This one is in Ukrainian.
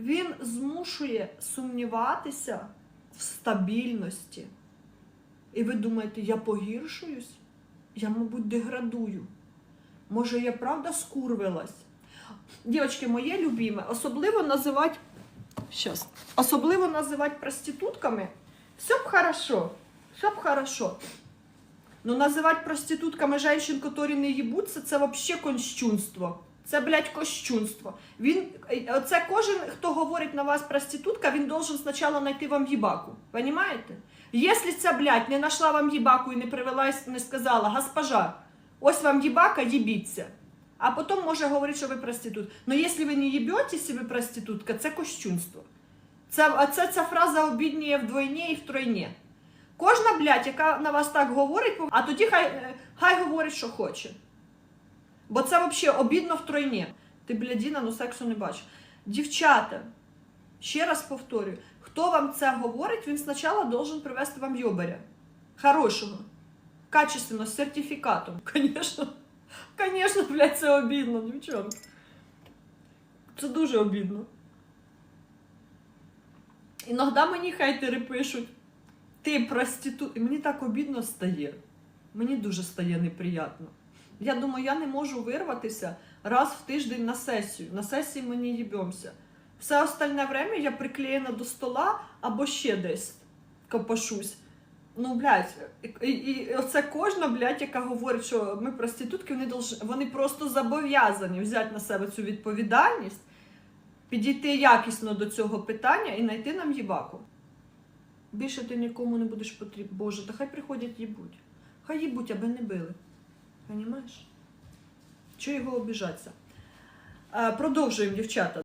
Він змушує сумніватися в стабільності. І ви думаєте, я погіршуюсь? Я, мабуть, деградую. Може, я правда скурвилась? Дівчатки, моє любиме, особливо називати Щас. Особливо називати проститутками. Все б хорошо. Все б хорошо. Ну, називати проститутками женщин, які не їбуться, це взагалі конщунство. Це, блядь, кощунство. Він, е, це кожен, хто говорить на вас проститутка, він должен спочатку знайти вам їбаку. Понимаєте? Якщо ця, блядь, не знайшла вам їбаку і не привела, не сказала, госпожа, ось вам їбака, їбіться. А потім може говорити, що ви проститут. Ну, якщо ви не їбетесь, і ви проститутка, це кощунство. Це, це ця фраза обідніє вдвойні і втройні. Кожна, блядь, яка на вас так говорить, а тоді хай, е, хай говорить, що хоче. Бо це взагалі обідно втройні. Ти, блядіна, ну сексу не бачиш. Дівчата, ще раз повторюю, хто вам це говорить, він спочатку должен привезти вам йобаря. Хорошого. Качественно, з сертифікатом. Звісно. Звісно, блядь, це обідно, дівчата. Це дуже обідно. Іноді мені хейтери пишуть, ти проститут. І мені так обідно стає. Мені дуже стає неприємно. Я думаю, я не можу вирватися раз в тиждень на сесію. На сесії ми не їбемося. Все остальне время я приклеєна до стола або ще десь копошусь. Ну, блядь, і, і оце кожна, блядь, яка говорить, що ми проститутки, вони, долж... вони просто зобов'язані взяти на себе цю відповідальність, підійти якісно до цього питання і знайти нам їбаку. Більше ти нікому не будеш потрібен. Боже, та хай приходять їбуть. Хай їбуть, аби не били. Понімаєш? Чого його обіжатися? Е, Продовжуємо, дівчата.